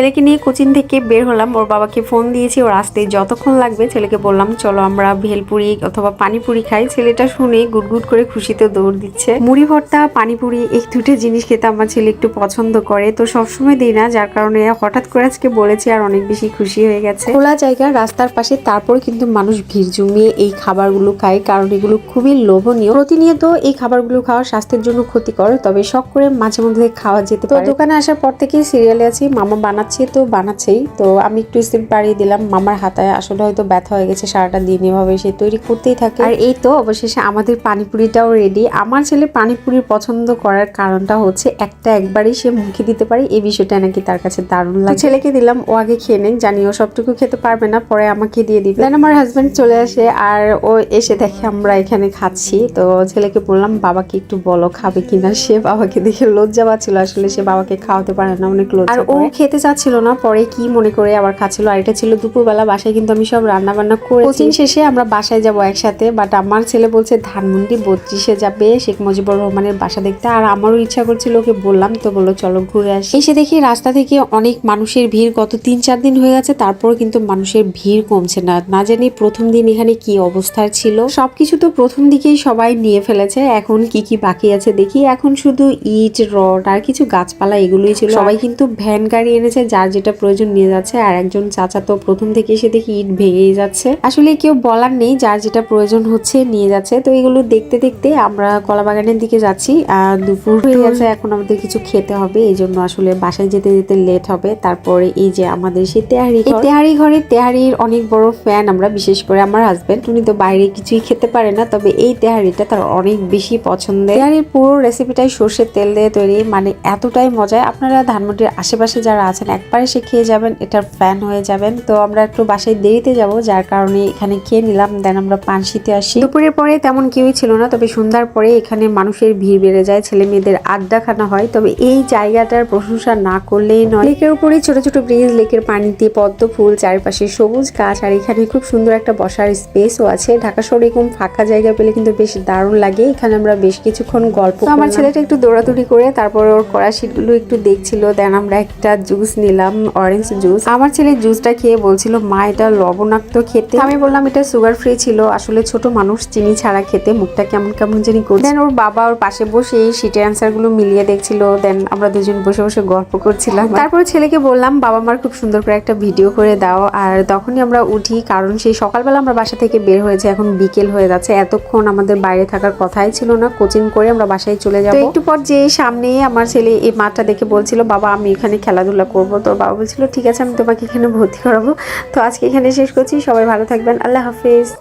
ছেলেকে নিয়ে কোচিং থেকে বের হলাম। ওর বাবাকে ফোন দিয়েছি ওর আসতে যতক্ষণ লাগবে ছেলেকে বললাম চলো আমরা ভেলপুরি অথবা পানিপুরি খাই। ছেলেটা শুনে গুটগুট করে খুশিতে দৌড় দিচ্ছে। মুড়ি ভর্তা পানিপুরি এই দুটো জিনিস খেতে আমার ছেলে একটু পছন্দ করে তো সবসময় দিই না যার কারণে হঠাৎ করে আজকে বলেছি আর অনেক বেশি খুশি হয়ে গেছে। খোলা জায়গা রাস্তার পাশে তারপর কিন্তু মানুষ ভিড় জমিয়ে এই খাবারগুলো খায় কারণ এগুলো খুবই লোভনীয়। প্রতিনিয়ত এই খাবারগুলো খাওয়া স্বাস্থ্যের জন্য ক্ষতিকর তবে শখ করে মাঝে মধ্যে খাওয়া যেতে পারে। তো দোকানে আসার পর থেকে সিরিয়ালে আছি মামা বানাচ্ছে তো বানাচ্ছেই। তো আমি একটু স্টেপ বাড়িয়ে দিলাম। মামার হাতায় আসলে হয়তো ব্যথা হয়ে গেছে সারাটা দিন এভাবে সে তৈরি করতেই থাকে। আর এই তো অবশেষে আমাদের পানিপুরিটাও রেডি আমার ছেলে পানিপুরি পছন্দ করার কারণটা হচ্ছে একটা একবারই সে মুখে দিতে পারে। এই বিষয়টা নাকি তার কাছে দারুণ লাগে। ছেলেকে দিলাম ও আগে খেয়ে নেই জানি ও সবটুকু খেতে পারবে না পরে আমাকে দিয়ে দিবে। দেন আমার হাজবেন্ড চলে আসে আর ও এসে দেখে আমরা এখানে খাচ্ছি। তো ছেলেকে বললাম বাবাকে একটু বলো খাবে কিনা? সে বাবাকে দেখে লজ্জা পাচ্ছিল। আসলে সে বাবাকে খাওয়াতে পারে না অনেক লজ্জা আর ও খেতে চাচ্ছিল না পরে কি মনে করে আবার খাচ্ছিল? আর এটা ছিল দুপুরবেলা বাসায় কিন্তু আমি সব রান্না বান্না করে কোচিং শেষে আমরা বাসায় যাব একসাথে বাট আমার ছেলে বলছে ধানমন্ডি বত্রিশে যাবে শেখ মুজিবুর রহমানের বাসা দেখতে। আর আমারও ইচ্ছা করছিল ওকে বললাম তো বলল চলো ঘুরে আসি। এসে দেখি রাস্তা থেকে অনেক মানুষের ভিড় গত তিন চার দিন হয়ে গেছে তারপর কিন্তু মানুষের ভিড় কমছে না। না জানি প্রথম দিন এখানে কি অবস্থার ছিল। সবকিছু তো প্রথম দিকেই সবাই নিয়ে ফেলেছে এখন কি কি বাকি আছে দেখি। এখন শুধু ইট রড আর কিছু গাছপালা এগুলোই ছিল। সবাই কিন্তু ভ্যান গাড়ি এনেছে যার যেটা প্রয়োজন নিয়ে যাচ্ছে আর একজন চাচা তো প্রথম থেকে এসে দেখি ইট ভেঙেই যাচ্ছে। আসলে কেউ বলার নেই যার যেটা প্রয়োজন হচ্ছে নিয়ে যাচ্ছে। তো এগুলো দেখতে দেখতে আমরা কলা বাগানের দিকে যাচ্ছি। আর দুপুর হয়ে গেছে এখন আমাদের কিছু খেতে হবে এই জন্য আসলে বাসায় যেতে যেতে লেট হবে। তারপরে এই যে আমাদের সেই তেহারি। তেহারি ঘরে তেহারির অনেক বড় ফ্যান আমরা বিশেষ করে আমার হাজবেন্ড উনি তো বাইরে কিছুই খেতে পারে না তবে এই তেহারিটা তার অনেক বেশি পছন্দের। তেহারির পুরো রেসিপিটাই সর্ষের তেল দিয়ে তৈরি মানে এতটাই মজায় আপনারা ধানমন্ডির আশেপাশে যারা আছেন একবার সে খেয়ে যাবেন এটার ফ্যান হয়ে যাবেন। তো আমরা একটু বাসায় দেরিতে যাব যার কারণে এখানে খেয়ে নিলাম দেন আমরা পানশিতে আসি। দুপুরের পরে তেমন কেউই ছিল না তবে সন্ধ্যার পরে এখানে মানুষের ভিড় বেড়ে যায় ছেলে মেয়েদের আড্ডা খানা হয়। তবে এই জায়গাটার প্রশংসা না করলেই নয়। লেকের উপরে ছোট ছোট ব্রিজ লেকের পানিতে পদ্ম ফুল চারিপাশে সবুজ গাছ আর এখানে খুব সুন্দর একটা বসার স্পেসও আছে। ঢাকা শহরে এরকম ফাঁকা জায়গা পেলে কিন্তু বেশ দারুণ লাগে। এখানে আমরা বেশ কিছুক্ষণ গল্প আমার ছেলেটা একটু দৌড়াদৌড়ি করে তারপর ওর কড়া গুলো একটু দেখছিল দেন আমরা একটা জুস নিলাম অরেঞ্জ জুস আমার ছেলে জুসটা খেয়ে বলছিল, মা, এটা লবণাক্ত খেতে। আমি বললাম, এটা সুগার ফ্রি ছিল, আসলে ছোট মানুষ চিনি ছাড়া খেতে মুখটা কেমন কেমন জানি করছে। দেন ওর বাবা ওর পাশে বসে এই সিটের অ্যান্সারগুলো মিলিয়ে দেখছিল। দেন আমরা দুজন বসে বসে গল্প করছিলাম। তারপর ছেলেকে বললাম, বাবা মার খুব সুন্দর করে একটা ভিডিও করে দাও। আর তখনই আমরা উঠি, কারণ সেই সকালবেলা আমরা বাসা থেকে বের হয়েছে, এখন বিকেল হয়ে যাচ্ছে। এতক্ষণ আমাদের বাইরে থাকার কথাই ছিল না, কোচিং করে আমরা বাসায় চলে যাব। একটু পর যে সামনে আমার ছেলে এই মাঠটা দেখে বলছিল, বাবা, আমি এখানে খেলাধুলা করব। তোর বাবা বলছিল, ঠিক আছে, আমি তোমাকে এখানে ভর্তি করাবো। তো আজকে এখানে শেষ করছি। সবাই ভালো থাকবেন। আল্লাহ হাফিজ।